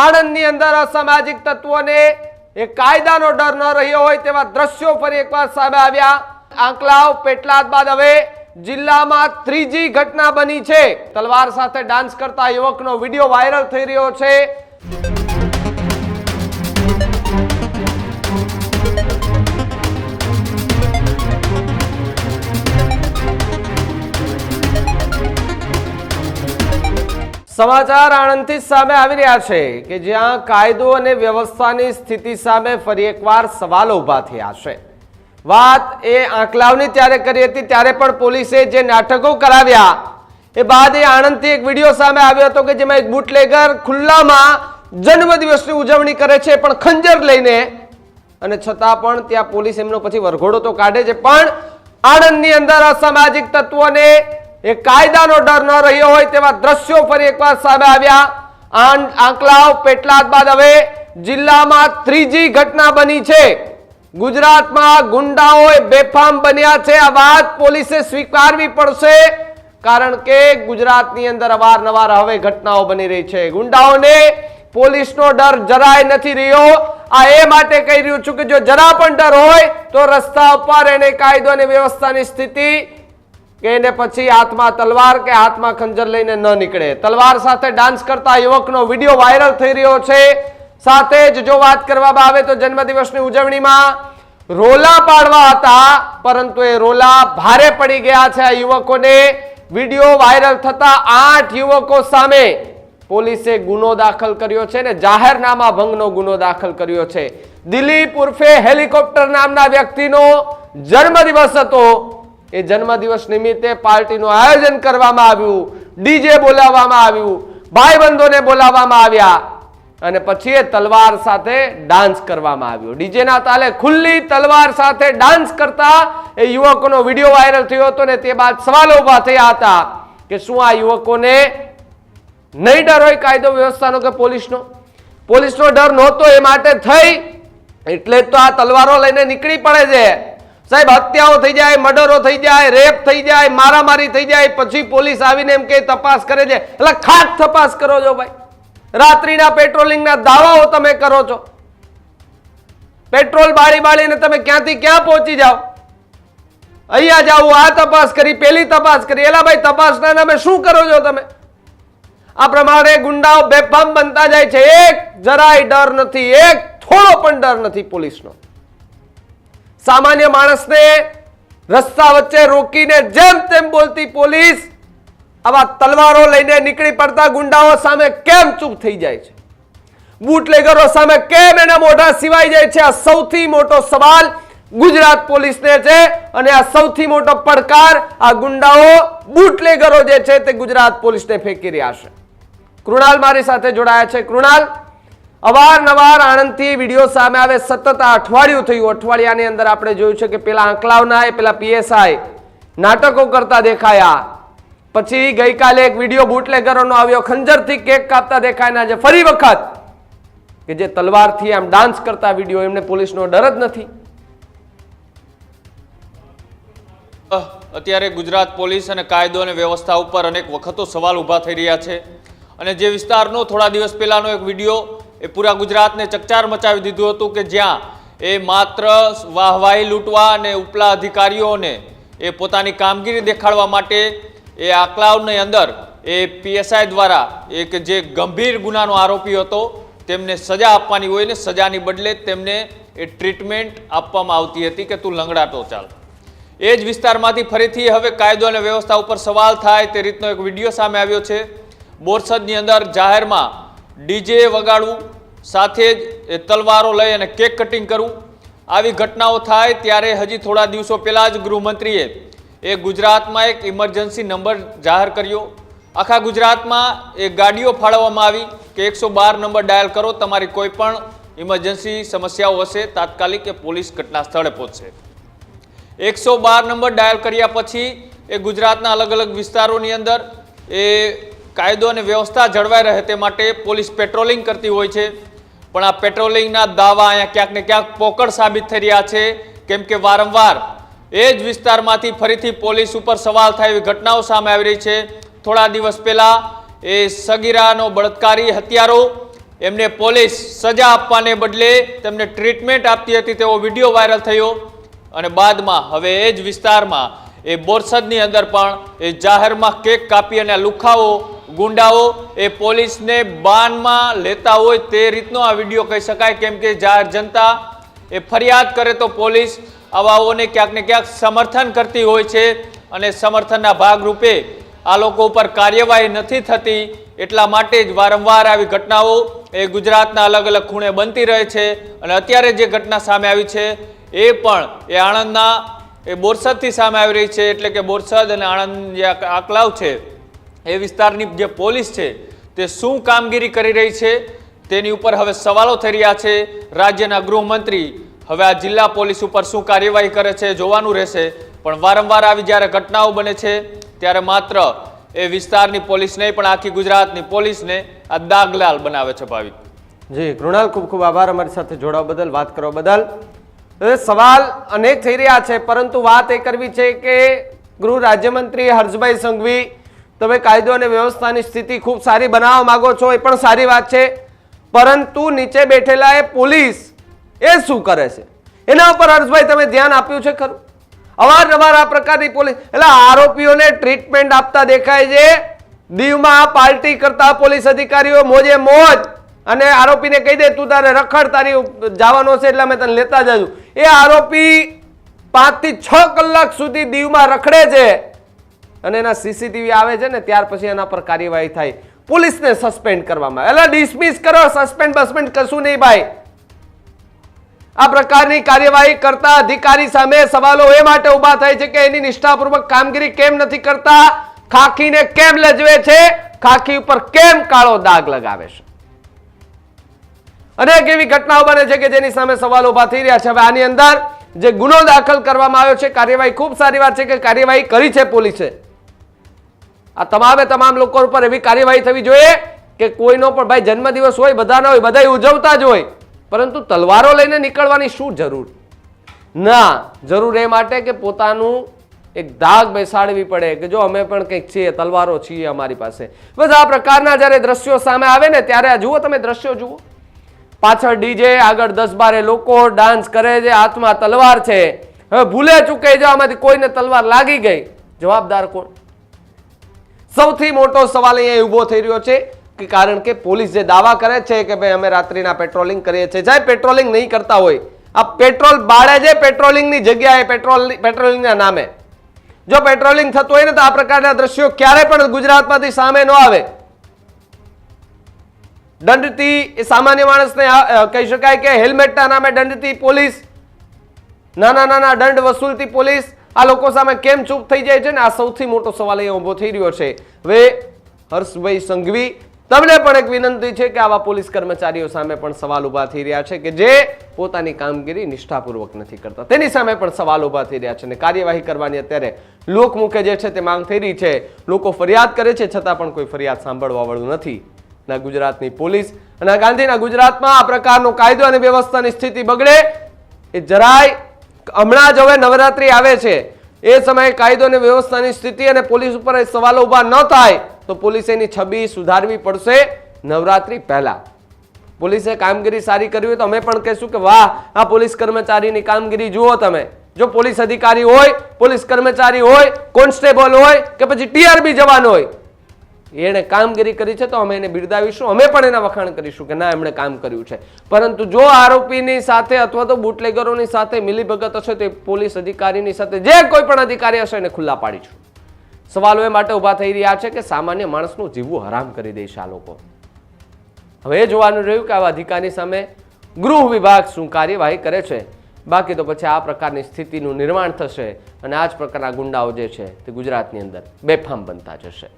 આણંદની અંદર અસામાજિક તત્વોને એ કાયદાનો ડર ન રહ્યો હોય તેવા દ્રશ્યો ફરી એકવાર સામે આવ્યા. આંકલાવ પેટલાદ બાદ હવે જિલ્લામાં ત્રીજી ઘટના બની છે. તલવાર સાથે ડાન્સ કરતા યુવકનો વીડિયો વાયરલ થઈ રહ્યો છે. સમાચાર આણંદથી સામે આવી રહ્યા છે કે જ્યાં કાયદો અને વ્યવસ્થાની સ્થિતિ સામે ફરી એકવાર સવાલો ઊભા થયા છે. વાત એ આંકલાવની ત્યારે કરી હતી, ત્યારે પણ પોલીસે જે નાટકો કરાવ્યા, એ બાદ એ આણંદથી એક વીડિયો સામે આવ્યો હતો કે જેમાં એક બુટલેગર ખુલ્લામાં જન્મદિવસની ઉજવણી કરે છે, પણ ખંજર લઈને અને છતાં પણ ત્યાં પોલીસ એમનો પછી વરઘોડો તો કાઢે છે. પણ આણંદની અંદર અસામાજિક તત્વોને એ કાયદાનો ડર ન રહ્યો હોય તેવા દ્રશ્યો ફરી એકવાર સામે આવ્યા. આંકલાવ પેટલાદ બાદ હવે જિલ્લામાં ત્રીજી ઘટના બની છે. ગુજરાતમાં ગુંડાઓ બેફામ બન્યા છે. આ વાત પોલીસે સ્વીકારવી પડશે, કારણ કે ગુજરાતની અંદર અવારનવાર હવે ઘટનાઓ બની રહી છે. ગુંડાઓને પોલીસનો ડર જરાય નથી રહ્યો. આ એ માટે કહી રહ્યું છું કે જો જરા પણ ડર હોય, તો રસ્તા ઉપર એને કાયદો અને વ્યવસ્થાની સ્થિતિ કે એને પછી હાથમાં તલવાર કે હાથમાં ખંજર લઈને ન નીકળે. તલવાર સાથે ડાન્સ કરતા યુવકનો વીડિયો વાયરલ થઈ રહ્યો છે. સાથે જ જો વાત કરવામાં આવે તો જન્મદિવસની ઉજવણીમાં રોલા પાડવા હતા, પરંતુ એ રોલા ભારે પડી ગયા છે આ યુવકોને. વીડિયો વાયરલ થતા આઠ યુવકો સામે પોલીસે ગુનો દાખલ કર્યો છે ને જાહેરનામા ભંગનો ગુનો દાખલ કર્યો છે. દિલીપ ઉર્ફે હેલિકોપ્ટર નામના વ્યક્તિનો જન્મદિવસ હતો. એ જન્મદિવસ નિમિત્તે પાર્ટીનું આયોજન કરવામાં આવ્યું. ડીજે બોલાવવામાં આવ્યું. ભાઈબંધોને બોલાવવામાં આવ્યા. અને પછી એ તલવાર સાથે ડાન્સ કરવામાં આવ્યો. ડીજેના તાલે ખુલ્લી તલવાર સાથે ડાન્સ કરતા એ યુવકોનો વીડિયો વાયરલ થયો હતો ને તે બાદ સવાલો ઊભા થયા હતા કે શું આ યુવકોને નહીં ડર હોય કાયદો વ્યવસ્થાનો કે પોલીસનો? પોલીસનો ડર નહોતો એ માટે થઈ. એટલે તો આ તલવારો લઈને નીકળી પડે છે. સાહેબ, હત્યાઓ થઈ જાય, મર્ડરો થઈ જાય, રેપ થઈ જાય, મારામારી થઈ જાય, પછી પોલીસ આવીને એમ કે તપાસ કરે છે. એટલે ખાસ તપાસ કરો છો ભાઈ. રાત્રિના પેટ્રોલિંગના દાવાઓ તમે કરો છો. પેટ્રોલ બાળી બાળીને તમે ક્યાંથી ક્યાં પહોંચી જાઓ? અહીંયા જાવું આ તપાસ કરી, પેલી તપાસ કરી. એલા ભાઈ, તપાસના નામે શું કરો છો તમે? આ પ્રમાણે ગુંડાઓ બેફામ બનતા જાય છે. એક જરાય ડર નથી, એક થોડો પણ ડર નથી પોલીસનો. સામાન્ય માણસને રસ્તા વચ્ચે રોકીને જેમ તેમ બોલતી પોલીસ આવા તલવારો લઈને નીકળી પડતા ગુંડાઓ સામે કેમ ચૂપ થઈ જાય છે? બુટલેગરો સામે કેમ એના મોઢા સિવાય જાય છે? આ સૌથી મોટો સવાલ ગુજરાત પોલીસને છે અને આ સૌથી મોટો પડકાર આ ગુંડાઓ, બુટલેગરો જે છે તે ગુજરાત પોલીસને ફેંકી રહ્યા છે. કૃણાલ મારી સાથે જોડાયા છે. કૃણાલ અવારનવાર આણંદથી વીડિયો સામે આવે સતત અઠવાડિયું થયું. અઠવાડિયાની અંદર આપણે જોયું છે કે પેલા આંકલાવના એ પેલા પીએસઆઈ નાટકો કરતા દેખાયા. પછી ગઈકાલે એક વીડિયો બુટલેગરોનો આવ્યો. ખંજરથી કેક કાપતા દેખાયના જે ફરી વખત કે જે તલવારથી આમ ડાન્સ કરતા વીડિયો, એમને પોલીસનો ડર જ નથી. અત્યારે ગુજરાત પોલીસ અને કાયદો અને વ્યવસ્થા ઉપર અનેક વખતો સવાલ ઊભા થઈ રહ્યા છે. અને જે વિસ્તારનો થોડા દિવસ પહેલાનો એક વીડિયો એ પૂરા ગુજરાતને ચકચાર મચાવી દીધું હતું કે જ્યાં એ માત્ર વાહવાહી લૂંટવા અને ઉપલા અધિકારીઓને એ પોતાની કામગીરી દેખાડવા માટે એ આકલાવની અંદર એ પીએસઆઈ દ્વારા એક જે ગંભીર ગુનાનો આરોપી હતો, તેમને સજા આપવાની હોય ને સજાની બદલે તેમને એ ટ્રીટમેન્ટ આપવામાં આવતી હતી કે તું લંગડાતો ચાલ. એ જ વિસ્તારમાંથી ફરીથી હવે કાયદો અને વ્યવસ્થા ઉપર સવાલ થાય તે રીતનો એક વીડિયો સામે આવ્યો છે. બોરસદની અંદર જાહેરમાં ડીજે વગાડવું, સાથે જ એ તલવારો લઈ અને કેક કટિંગ કરવું. આવી ઘટનાઓ થાય ત્યારે હજી થોડા દિવસો પહેલાં જ ગૃહમંત્રીએ એ ગુજરાતમાં એક ઇમરજન્સી નંબર જાહેર કર્યો. આખા ગુજરાતમાં એ ગાડીઓ ફાળવવામાં આવી કે એકસો બાર નંબર ડાયલ કરો, તમારી કોઈ પણ ઇમરજન્સી સમસ્યાઓ હશે, તાત્કાલિક એ પોલીસ ઘટના સ્થળે પહોંચશે. એકસો બાર નંબર ડાયલ કર્યા પછી એ ગુજરાતના અલગ અલગ વિસ્તારોની અંદર એ કાયદો અને વ્યવસ્થા જળવાઈ રહે તે માટે પોલીસ પેટ્રોલિંગ કરતી હોય છે. પણ આ પેટ્રોલિંગના દાવા અહીંયા ક્યાંક ને ક્યાંક પોકળ સાબિત થઈ રહ્યા છે. કેમ કે વારંવાર એ જ વિસ્તારમાંથી ફરીથી પોલીસ ઉપર સવાલ થાય એવી ઘટનાઓ સામે આવી રહી છે. થોડા દિવસ પહેલા એ સગીરાનો બળાત્કારી હત્યારો એમને પોલીસ સજા આપવાને બદલે તેમને ટ્રીટમેન્ટ આપતી હતી તેવો વીડિયો વાયરલ થયો. અને બાદમાં હવે એ જ વિસ્તારમાં એ બોરસદની અંદર પણ એ જાહેરમાં કેક કાપી અને લુખાઓ ગુંડાઓ એ પોલીસને બાનમાં લેતા હોય તે રીતનો આ વીડિયો કહી શકાય. કેમ કે જાહેર જનતા એ ફરિયાદ કરે તો પોલીસ આવાઓને ક્યાંક ને ક્યાંક સમર્થન કરતી હોય છે અને સમર્થનના ભાગરૂપે આ લોકો ઉપર કાર્યવાહી નથી થતી. એટલા માટે જ વારંવાર આવી ઘટનાઓ એ ગુજરાતના અલગ અલગ ખૂણે બનતી રહે છે અને અત્યારે જે ઘટના સામે આવી છે એ પણ એ આણંદના એ બોરસદથી સામે આવી રહી છે. એટલે કે બોરસદ અને આણંદ જે આકલાવ છે એ વિસ્તારની જે પોલીસ છે, તે શું કામગીરી કરી રહી છે, તેની ઉપર હવે સવાલો થઈ રહ્યા છે. રાજ્યના ગૃહમંત્રી હવે આ જિલ્લા પોલીસ ઉપર શું કાર્યવાહી કરે છે જોવાનું રહેશે. પણ વારંવાર આવી જ્યારે ઘટનાઓ બને છે, ત્યારે માત્ર એ વિસ્તારની પોલીસ નહીં, પણ આખી ગુજરાતની પોલીસને આ દાગલાલ બનાવે છે ભાવિક. જી, કૃણાલ, ખૂબ ખૂબ આભાર અમારી સાથે જોડાવા બદલ, વાત કરવા બદલ. સવાલ અનેક થઈ રહ્યા છે, પરંતુ વાત એ કરવી છે કે ગૃહ રાજ્યમંત્રી હર્ષભાઈ સંઘવી તમે કાયદો અને વ્યવસ્થાની સ્થિતિ ખૂબ સારી બનાવવા માગો છો, એ પણ સારી વાત છે. પરંતુ નીચે બેઠેલા એ પોલીસ એ શું કરે છે? એના ઉપર હર્ષભાઈ, તમે ધ્યાન આપ્યું છે ખરું? અવારનવાર આ પ્રકારની પોલીસ, એટલે આરોપીઓને ટ્રીટમેન્ટ આપતા દેખાય છે. દીવમાં પાર્ટી કરતા પોલીસ અધિકારીઓ મોજે મોજ અને આરોપીને કહી દે, તું તારે રખડ, તારી જવાનો છે એટલે અમે તને લેતા જશું એ આરોપી પાંચથી છ કલાક સુધી દીવમાં રખડે છે. અને એના સીસીટીવી આવે છે ને, ત્યાર પછી એના પર કાર્યવાહી થાય. પોલીસને સસ્પેન્ડ કરવામાં. એટલે ડિસમિસ કરો સસ્પેન્ડ બસપેન્ડ કશું નહીં ભાઈ. આ પ્રકારની કાર્યવાહી કરતા અધિકારી સામે સવાલો એ માટે ઊભા થાય છે કે એની નિષ્ઠાપૂર્વક કામગીરી કેમ નથી કરતા? ખાખીને કેમ લજવે છે? ખાખી ઉપર કેમ કાળો દાગ લગાવે છે? અનેક એવી ઘટનાઓ બને છે કે જેની સામે સવાલો ઊભા થઈ રહ્યા છે. હવે આની અંદર જે ગુનો દાખલ કરવામાં આવ્યો છે, કાર્યવાહી ખૂબ સારી વાત છે કે કાર્યવાહી કરી છે પોલીસે. આ તમામે તમામ લોકો ઉપર એવી કાર્યવાહી થવી જોઈએ કે કોઈનો પણ ભાઈ જન્મદિવસ હોય, બધાના હોય બધા ઉજવતા જ હોય. પરંતુ તલવારો લઈને નીકળવાની શું જરૂર? ના, જરૂર એ માટે કે પોતાનું એક દાગ બેસાડવી પડે કે જો અમે પણ કંઈક છીએ, તલવારો છીએ અમારી પાસે. બસ આ પ્રકારના જ્યારે દ્રશ્યો સામે આવે ને, ત્યારે જુઓ તમે દ્રશ્યો જુઓ. પાછળ ડીજે, આગળ દસ બારે લોકો ડાન્સ કરે છે, હાથમાં તલવાર છે. હવે ભૂલે ચૂકે જો આમાંથી કોઈને તલવાર લાગી ગઈ. જવાબદાર કોણ? સૌથી મોટો સવાલ અહીંયા ઊભો થઈ રહ્યો છે કે કારણ કે પોલીસ જે દાવા કરે છે કે ભાઈ અમે રાત્રિના પેટ્રોલિંગ કરીએ છીએ, જાય પેટ્રોલિંગ નહીં કરતા હોય, આ પેટ્રોલ બાળે છે પેટ્રોલિંગની જગ્યાએ પેટ્રોલ પેટ્રોલિંગના નામે. જો પેટ્રોલિંગ થતું હોય ને તો આ પ્રકારના દ્રશ્યો ક્યારે પણ ગુજરાતમાંથી સામે ન આવે. દંડથી એ સામાન્ય માણસને કહી શકાય કે હેલ્મેટના નામે દંડથી પોલીસ નાના નાના દંડ વસૂલતી પોલીસ આ લોકો સામે કેમ ચૂપ થઈ જાય છે ને? આ સૌથી મોટો સવાલ અહીંયા ઊભો થઈ રહ્યો છે. હવે હર્ષભાઈ સંઘવી, તમને પણ એક વિનંતી છે કે આવા પોલીસ કર્મચારીઓ સામે પણ સવાલ ઊભા થઈ રહ્યા છે કે જે પોતાની કામગીરી નિષ્ઠાપૂર્વક નથી કરતા. તેની સામે પણ સવાલ ઊભા થઈ રહ્યા છે અને કાર્યવાહી કરવાની અત્યારે લોકમુખે જે છે તે માંગ થઈ રહી છે. લોકો ફરિયાદ કરે છે, છતાં પણ કોઈ ફરિયાદ સાંભળવા વાળું નથી. ના ગુજરાતની પોલીસ અને ગાંધીના ગુજરાતમાં આ પ્રકારનો કાયદો અને વ્યવસ્થાની સ્થિતિ બગડે, એ જરાય હમણાં જ હવે નવરાત્રી આવે છે. એ સમયે કાયદો અને વ્યવસ્થાની સ્થિતિ અને પોલીસ ઉપર સવાલો ઊભા ન થાય, તો પોલીસે એની છબી સુધારવી પડશે નવરાત્રી પહેલા. પોલીસે કામગીરી સારી કરવી હોય તો અમે પણ કહેશું કે વાહ, આ પોલીસ કર્મચારીની કામગીરી જુઓ તમે. જો પોલીસ અધિકારી હોય, પોલીસ કર્મચારી હોય, કોન્સ્ટેબલ હોય કે પછી ટીઆરબી જવાન હોય એણે કામગીરી કરી છે તો અમે એને બિરદાવીશું. અમે પણ એના વખાણ કરીશું કે ના, એમણે કામ કર્યું છે. પરંતુ જો આરોપીની સાથે અથવા તો બુટલેગરોની સાથે મિલીભગત હશે તો પોલીસ અધિકારીની સાથે જે કોઈ પણ અધિકારી હશે એને ખુલ્લા પાડીશું. સવાલો એ માટે ઊભા થઈ રહ્યા છે કે સામાન્ય માણસનું જીવવું હરામ કરી દેશે આ લોકો. હવે એ જોવાનું રહ્યું કે આવા અધિકારી સામે ગૃહ વિભાગ શું કાર્યવાહી કરે છે. બાકી તો પછી આ પ્રકારની સ્થિતિનું નિર્માણ થશે અને આ જ પ્રકારના ગુંડાઓ જે છે તે ગુજરાતની અંદર બેફામ બનતા જશે.